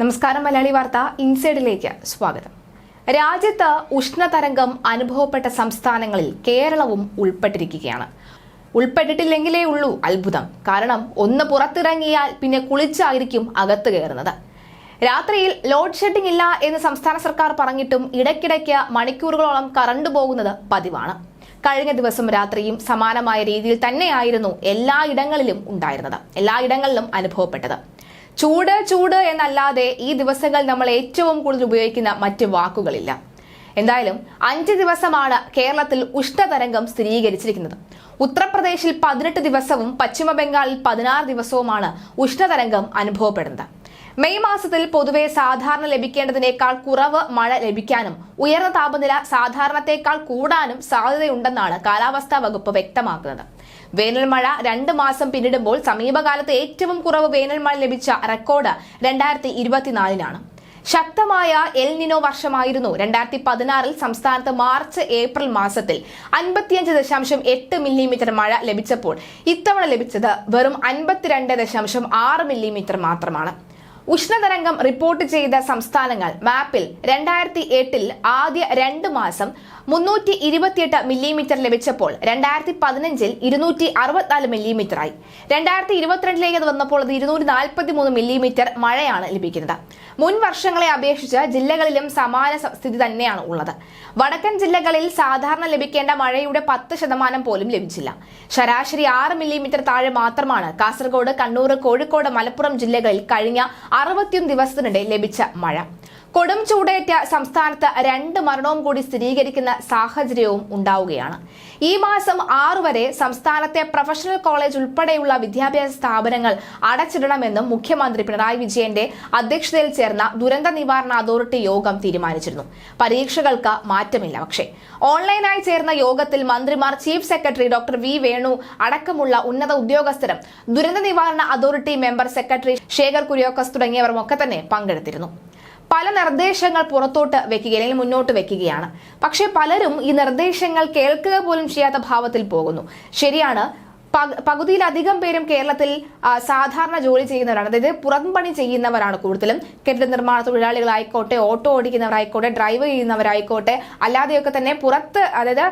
നമസ്കാരം മലയാളി വാർത്ത ഇൻസൈഡിലേക്ക് സ്വാഗതം. രാജ്യത്ത് ഉഷ്ണതരംഗം അനുഭവപ്പെട്ട സംസ്ഥാനങ്ങളിൽ കേരളവും ഉൾപ്പെട്ടിരിക്കുകയാണ്. ഉൾപ്പെട്ടിട്ടില്ലെങ്കിലേ ഉള്ളൂ അത്ഭുതം. കാരണം ഒന്ന് പുറത്തിറങ്ങിയാൽ പിന്നെ കുളിച്ചായിരിക്കും അകത്ത് കയറുന്നത്. രാത്രിയിൽ ലോഡ് ഷെഡിംഗ് ഇല്ല എന്ന് സംസ്ഥാന സർക്കാർ പറഞ്ഞിട്ടും ഇടയ്ക്കിടയ്ക്ക് മണിക്കൂറുകളോളം കറണ്ട് പോകുന്നത് പതിവാണ്. കഴിഞ്ഞ ദിവസം രാത്രിയും സമാനമായ രീതിയിൽ തന്നെയായിരുന്നു എല്ലായിടങ്ങളിലും ഉണ്ടായിരുന്നത്. എല്ലായിടങ്ങളിലും അനുഭവപ്പെട്ടത്. ചൂട് ചൂട് എന്നല്ലാതെ ഈ ദിവസങ്ങൾ നമ്മൾ ഏറ്റവും കൂടുതൽ ഉപയോഗിക്കുന്ന മറ്റ് വാക്കുകളില്ല. എന്തായാലും അഞ്ച് ദിവസമാണ് കേരളത്തിൽ ഉഷ്ണതരംഗം സ്ഥിരീകരിച്ചിരിക്കുന്നത്. ഉത്തർപ്രദേശിൽ പതിനെട്ട് ദിവസവും പശ്ചിമ ബംഗാളിൽ പതിനാറ് ദിവസവുമാണ് ഉഷ്ണതരംഗം അനുഭവപ്പെടുന്നത്. മെയ് മാസത്തിൽ പൊതുവെ സാധാരണ ലഭിക്കേണ്ടതിനേക്കാൾ കുറവ് മഴ ലഭിക്കാനും ഉയർന്ന താപനില സാധാരണത്തേക്കാൾ കൂടാനും സാധ്യതയുണ്ടെന്നാണ് കാലാവസ്ഥാ വകുപ്പ് വ്യക്തമാക്കുന്നത്. വേനൽ മഴ രണ്ട് മാസം പിന്നിടുമ്പോൾ സമീപകാലത്ത് ഏറ്റവും കുറവ് വേനൽമഴ ലഭിച്ച റെക്കോർഡ് രണ്ടായിരത്തി ഇരുപത്തിനാലിനാണ് ശക്തമായ എൽ നിനോ വർഷമായിരുന്നു രണ്ടായിരത്തി പതിനാറിൽ സംസ്ഥാനത്ത് മാർച്ച് ഏപ്രിൽ മാസത്തിൽ അൻപത്തിയഞ്ച് ദശാംശം എട്ട് മില്ലിമീറ്റർ മഴ ലഭിച്ചപ്പോൾ ഇത്തവണ ലഭിച്ചത് വെറും അൻപത്തിരണ്ട് ദശാംശം ആറ് മില്ലിമീറ്റർ മാത്രമാണ്. ഉഷ്ണതരംഗം റിപ്പോർട്ട് ചെയ്ത സംസ്ഥാനങ്ങൾ മാപ്പിൽ രണ്ടായിരത്തി എട്ടിൽ ആദ്യ രണ്ട് മാസം മുന്നൂറ്റി ഇരുപത്തിയെട്ട് മില്ലിമീറ്റർ ലഭിച്ചപ്പോൾ രണ്ടായിരത്തി പതിനഞ്ചിൽ ഇരുന്നൂറ്റി അറുപത്തിനാല് മില്ലിമീറ്ററായി. രണ്ടായിരത്തി ഇരുപത്തിരണ്ടിലേക്ക് വന്നപ്പോൾ അത് ഇരുന്നൂറ്റി നാൽപ്പത്തി മൂന്ന് മില്ലിമീറ്റർ മഴയാണ് ലഭിക്കുന്നത്. മുൻ വർഷങ്ങളെ അപേക്ഷിച്ച് ജില്ലകളിലും സമാന സ്ഥിതി തന്നെയാണ് ഉള്ളത്. വടക്കൻ ജില്ലകളിൽ സാധാരണ ലഭിക്കേണ്ട മഴയുടെ പത്ത് ശതമാനം പോലും ലഭിച്ചില്ല. ശരാശരി ആറ് മില്ലിമീറ്റർ താഴെ മാത്രമാണ്. കാസർഗോഡ് കണ്ണൂർ കോഴിക്കോട് മലപ്പുറം ജില്ലകളിൽ കഴിഞ്ഞ അറുപത്തിയൊന്ന് ദിവസത്തിനിടെ ലഭിച്ച മഴ. കൊടും ചൂടേറ്റ സംസ്ഥാനത്ത് രണ്ട് മരണവും കൂടി സ്ഥിരീകരിക്കുന്ന സാഹചര്യവും ഉണ്ടാവുകയാണ്. ഈ മാസം ആറു വരെ സംസ്ഥാനത്തെ പ്രൊഫഷണൽ കോളേജ് ഉൾപ്പെടെയുള്ള വിദ്യാഭ്യാസ സ്ഥാപനങ്ങൾ അടച്ചിടണമെന്നും മുഖ്യമന്ത്രി പിണറായി വിജയന്റെ അധ്യക്ഷതയിൽ ചേർന്ന ദുരന്ത നിവാരണ അതോറിറ്റി യോഗം തീരുമാനിച്ചിരുന്നു. പരീക്ഷകൾക്ക് മാറ്റമില്ല. പക്ഷേ ഓൺലൈനായി ചേർന്ന യോഗത്തിൽ മന്ത്രിമാർ chief secretary doctor V Venu അടക്കമുള്ള ഉന്നത ഉദ്യോഗസ്ഥരും ദുരന്ത നിവാരണ authority member secretary Sekhar Kuriakose തുടങ്ങിയവരും ഒക്കെ തന്നെ പങ്കെടുത്തിരുന്നു. പല നിർദ്ദേശങ്ങൾ പുറത്തോട്ട് വെക്കുക അല്ലെങ്കിൽ മുന്നോട്ട് വെക്കുകയാണ്. പക്ഷേ പലരും ഈ നിർദ്ദേശങ്ങൾ കേൾക്കുക പോലും ചെയ്യാത്ത ഭാവത്തിൽ പോകുന്നു. ശരിയാണ് പകുതിയിലധികം പേരും കേരളത്തിൽ സാധാരണ ജോലി ചെയ്യുന്നവരാണ്. അതായത് പുറം പണി ചെയ്യുന്നവരാണ് കൂടുതലും. കെട്ടിട നിർമ്മാണ തൊഴിലാളികളായിക്കോട്ടെ ഓട്ടോ ഓടിക്കുന്നവരായിക്കോട്ടെ ഡ്രൈവ് ചെയ്യുന്നവരായിക്കോട്ടെ അല്ലാതെയൊക്കെ തന്നെ പുറത്ത് അതായത്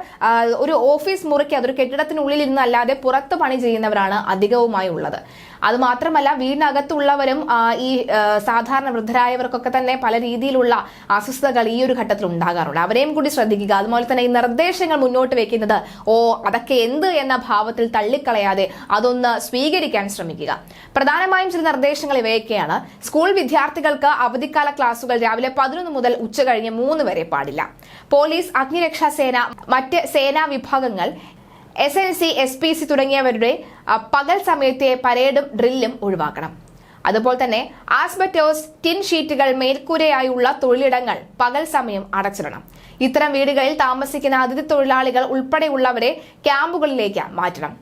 ഒരു ഓഫീസ് മുറിക്ക് അതൊരു കെട്ടിടത്തിനുള്ളിൽ ഇരുന്ന് അല്ലാതെ പുറത്ത് പണി ചെയ്യുന്നവരാണ് അധികവുമായി ഉള്ളത്. അത് മാത്രമല്ല വീടിനകത്തുള്ളവരും ഈ സാധാരണ വൃദ്ധരായവർക്കൊക്കെ തന്നെ പല രീതിയിലുള്ള അസ്വസ്ഥതകൾ ഈ ഒരു ഘട്ടത്തിൽ ഉണ്ടാകാറുണ്ട്. അവരെയും കൂടി ശ്രദ്ധിക്കുക. അതുപോലെ തന്നെ ഈ നിർദ്ദേശങ്ങൾ മുന്നോട്ട് വെക്കുന്നത് ഓ അതൊക്കെ എന്ത് എന്ന ഭാവത്തിൽ തള്ളിക്കളയാതെ അതൊന്ന് സ്വീകരിക്കാൻ ശ്രമിക്കുക. പ്രധാനമായും ചില നിർദ്ദേശങ്ങൾ ഇവയൊക്കെയാണ്. സ്കൂൾ വിദ്യാർത്ഥികൾക്ക് അവധിക്കാല ക്ലാസുകൾ രാവിലെ പതിനൊന്ന് മുതൽ ഉച്ച കഴിഞ്ഞ് മൂന്ന് വരെ പാടില്ല. പോലീസ് അഗ്നിരക്ഷാ സേന മറ്റ് സേനാ വിഭാഗങ്ങൾ S N C S P C തുടങ്ങിയവരുടെ പകൽ സമയത്തെ പരേഡും ഡ്രില്ലും ഒഴിവാക്കണം. അതുപോലെ തന്നെ ആസ്ബറ്റോസ് ടിൻ ഷീറ്റുകൾ മേൽക്കൂരയായുള്ള തൊഴിലിടങ്ങൾ പകൽ സമയം അടച്ചിടണം. ഇത്തരം വീടുകളിൽ താമസിക്കുന്ന അതിഥി തൊഴിലാളികൾ ഉൾപ്പെടെയുള്ളവരെ ക്യാമ്പുകളിലേക്ക് മാറ്റണം.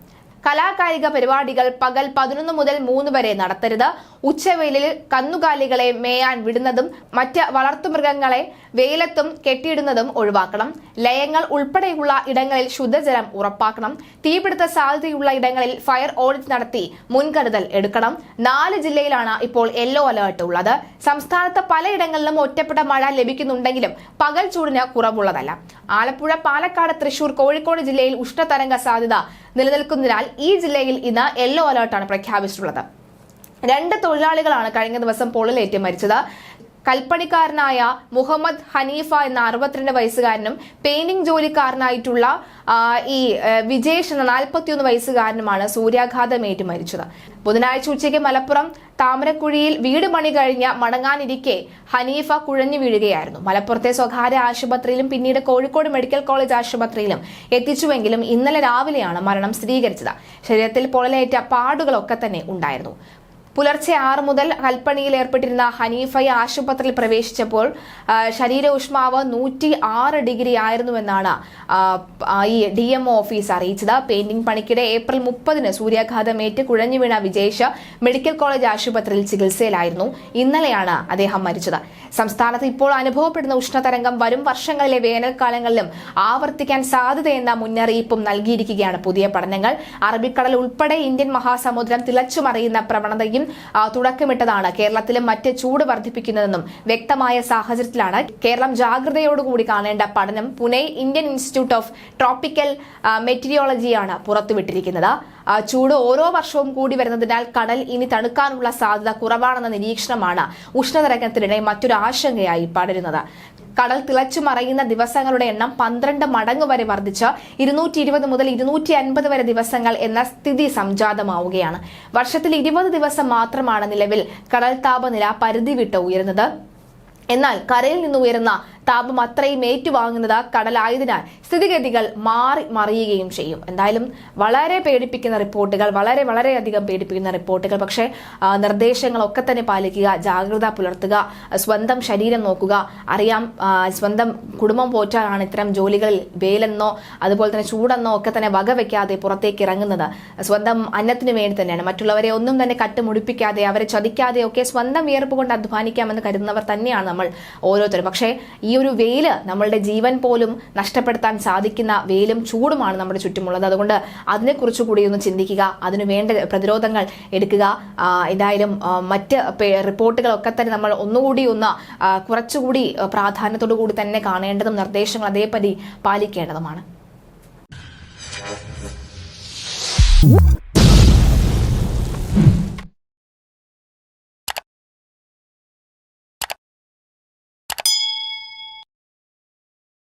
കലാകായിക പരിപാടികൾ പകൽ പതിനൊന്ന് മുതൽ മൂന്ന് വരെ നടത്തരുത്. ഉച്ചവെയിലിൽ കന്നുകാലികളെ മേയാൻ വിടുന്നതും മറ്റ് വളർത്തുമൃഗങ്ങളെ വെയിലത്തും കെട്ടിയിടുന്നതും ഒഴിവാക്കണം. ലയങ്ങൾ ഉൾപ്പെടെയുള്ള ഇടങ്ങളിൽ ശുദ്ധജലം ഉറപ്പാക്കണം. തീപിടുത്ത സാധ്യതയുള്ള ഇടങ്ങളിൽ ഫയർ ഓഡിറ്റ് നടത്തി മുൻകരുതൽ എടുക്കണം. നാല് ജില്ലയിലാണ് ഇപ്പോൾ യെല്ലോ അലേർട്ട് ഉള്ളത്. സംസ്ഥാനത്ത് പലയിടങ്ങളിലും ഒറ്റപ്പെട്ട മഴ ലഭിക്കുന്നുണ്ടെങ്കിലും പകൽ ചൂടിന് കുറവുള്ളതല്ല. ആലപ്പുഴ പാലക്കാട് തൃശൂർ കോഴിക്കോട് ജില്ലയിൽ ഉഷ്ണതരംഗ സാധ്യത നിലനിൽക്കുന്നതിനാൽ ഈ ജില്ലയിൽ ഇന്ന് യെല്ലോ അലേർട്ടാണ് പ്രഖ്യാപിച്ചിട്ടുള്ളത്. രണ്ട് തൊഴിലാളികളാണ് കഴിഞ്ഞ ദിവസം പൊള്ളലേറ്റ് മരിച്ചത് കൽപ്പണിക്കാരനായ മുഹമ്മദ് ഹനീഫ എന്ന അറുപത്തിരണ്ട് വയസ്സുകാരനും പെയിന്റിംഗ് ജോലിക്കാരനായിട്ടുള്ള ഈ വിജേഷ് എന്ന നാൽപ്പത്തിയൊന്ന് വയസ്സുകാരനുമാണ് സൂര്യാഘാതമേറ്റ് മരിച്ചത് ബുധനാഴ്ച ഉച്ചയ്ക്ക് മലപ്പുറം താമരക്കുഴിയിൽ വീട് പണി കഴിഞ്ഞ മടങ്ങാനിരിക്കെ ഹനീഫ കുഴഞ്ഞു വീഴുകയായിരുന്നു. മലപ്പുറത്തെ സ്വകാര്യ ആശുപത്രിയിലും പിന്നീട് കോഴിക്കോട് മെഡിക്കൽ കോളേജ് ആശുപത്രിയിലും എത്തിച്ചുവെങ്കിലും ഇന്നലെ രാവിലെയാണ് മരണം സ്ഥിരീകരിച്ചത്. ശരീരത്തിൽ പൊള്ളലേറ്റ പാടുകളൊക്കെ തന്നെ ഉണ്ടായിരുന്നു. പുലർച്ചെ ആറ് മുതൽ കൽപ്പണിയിൽ ഏർപ്പെട്ടിരുന്ന ഹനീഫയെ ആശുപത്രിയിൽ പ്രവേശിച്ചപ്പോൾ ശരീര ഊഷ്മാവ് നൂറ്റി ആറ് ഡിഗ്രി ആയിരുന്നുവെന്നാണ് ഈ ഡി എം ഓഫീസ് അറിയിച്ചത്. പെയിന്റിംഗ് പണിക്കിടെ ഏപ്രിൽ മുപ്പതിന് സൂര്യാഘാതമേറ്റ് കുഴഞ്ഞു വീണ വിജേഷ് മെഡിക്കൽ കോളേജ് ആശുപത്രിയിൽ ചികിത്സയിലായിരുന്നു. ഇന്നലെയാണ് അദ്ദേഹം മരിച്ചത്. സംസ്ഥാനത്ത് ഇപ്പോൾ അനുഭവപ്പെടുന്ന ഉഷ്ണതരംഗം വരും വർഷങ്ങളിലെ വേനൽക്കാലങ്ങളിലും ആവർത്തിക്കാൻ സാധ്യതയെന്ന മുന്നറിയിപ്പും നൽകിയിരിക്കുകയാണ് പുതിയ പഠനങ്ങൾ. അറബിക്കടൽ ഉൾപ്പെടെ ഇന്ത്യൻ മഹാസമുദ്രം തിളച്ചുമറിയുന്ന പ്രവണതയും തുടക്കമിട്ടതാണ് കേരളത്തിലും മറ്റ് ചൂട് വർദ്ധിപ്പിക്കുന്നതെന്നും വ്യക്തമായ സാഹചര്യത്തിലാണ് കേരളം ജാഗ്രതയോടുകൂടി കാണേണ്ട പഠനം Pune Indian institute of tropical മെറ്റീരിയോളജിയാണ് പുറത്തുവിട്ടിരിക്കുന്നത്. ചൂട് ഓരോ വർഷവും കൂടി വരുന്നതിനാൽ കടൽ ഇനി തണുക്കാനുള്ള സാധ്യത കുറവാണെന്ന നിരീക്ഷണമാണ് ഉഷ്ണതരംഗത്തിനിടെ മറ്റൊരു ആശങ്കയായി പടരുന്നത്. കടൽ തിളച്ചു മറയുന്ന ദിവസങ്ങളുടെ എണ്ണം പന്ത്രണ്ട് മടങ്ങ് വരെ വർദ്ധിച്ച് ഇരുന്നൂറ്റി ഇരുപത് മുതൽ ഇരുന്നൂറ്റി അൻപത് വരെ ദിവസങ്ങൾ എന്ന സ്ഥിതി സംജാതമാവുകയാണ്. വർഷത്തിൽ ഇരുപത് ദിവസം മാത്രമാണ് നിലവിൽ കടൽ താപനില പരിധി വിട്ട് ഉയരുന്നത്. എന്നാൽ കരയിൽ നിന്ന് ഉയരുന്ന താപം അത്രയും ഏറ്റുവാങ്ങുന്നത് കടലായതിനാൽ സ്ഥിതിഗതികൾ മാറി മറിയുകയും ചെയ്യും. എന്തായാലും വളരെ പേടിപ്പിക്കുന്ന റിപ്പോർട്ടുകൾ വളരെ വളരെയധികം പേടിപ്പിക്കുന്ന റിപ്പോർട്ടുകൾ. പക്ഷേ നിർദ്ദേശങ്ങളൊക്കെ തന്നെ പാലിക്കുക ജാഗ്രത പുലർത്തുക സ്വന്തം ശരീരം നോക്കുക അറിയാം സ്വന്തം കുടുംബം പോറ്റാനാണ് ഇത്തരം ജോലികളിൽ വേലെന്നോ അതുപോലെ തന്നെ ചൂടെന്നോ ഒക്കെ തന്നെ വകവെക്കാതെ പുറത്തേക്ക് ഇറങ്ങുന്നത് സ്വന്തം അന്നത്തിന് വേണ്ടി തന്നെയാണ്. മറ്റുള്ളവരെ ഒന്നും തന്നെ കട്ടുമുടിപ്പിക്കാതെ അവരെ ചതിക്കാതെ ഒക്കെ സ്വന്തം വിയർപ്പ് കൊണ്ട് അധ്വാനിക്കാമെന്ന് കരുതുന്നവർ തന്നെയാണ് നമ്മൾ ഓരോരുത്തരും. പക്ഷേ ഈ ഒരു വെയിൽ നമ്മളുടെ ജീവൻ പോലും നഷ്ടപ്പെടുത്താൻ സാധിക്കുന്ന വെയിലും ചൂടുമാണ് നമ്മുടെ ചുറ്റുമുള്ളത്. അതുകൊണ്ട് അതിനെക്കുറിച്ച് കൂടി ഒന്ന് ചിന്തിക്കുക അതിനു വേണ്ട പ്രതിരോധങ്ങൾ എടുക്കുക. എന്തായാലും മറ്റ് റിപ്പോർട്ടുകളൊക്കെ തന്നെ നമ്മൾ ഒന്നുകൂടി ഒന്ന് കുറച്ചുകൂടി പ്രാധാന്യത്തോടു കൂടി തന്നെ കാണേണ്ടതും നിർദ്ദേശങ്ങൾ അതേപടി പാലിക്കേണ്ടതുമാണ്.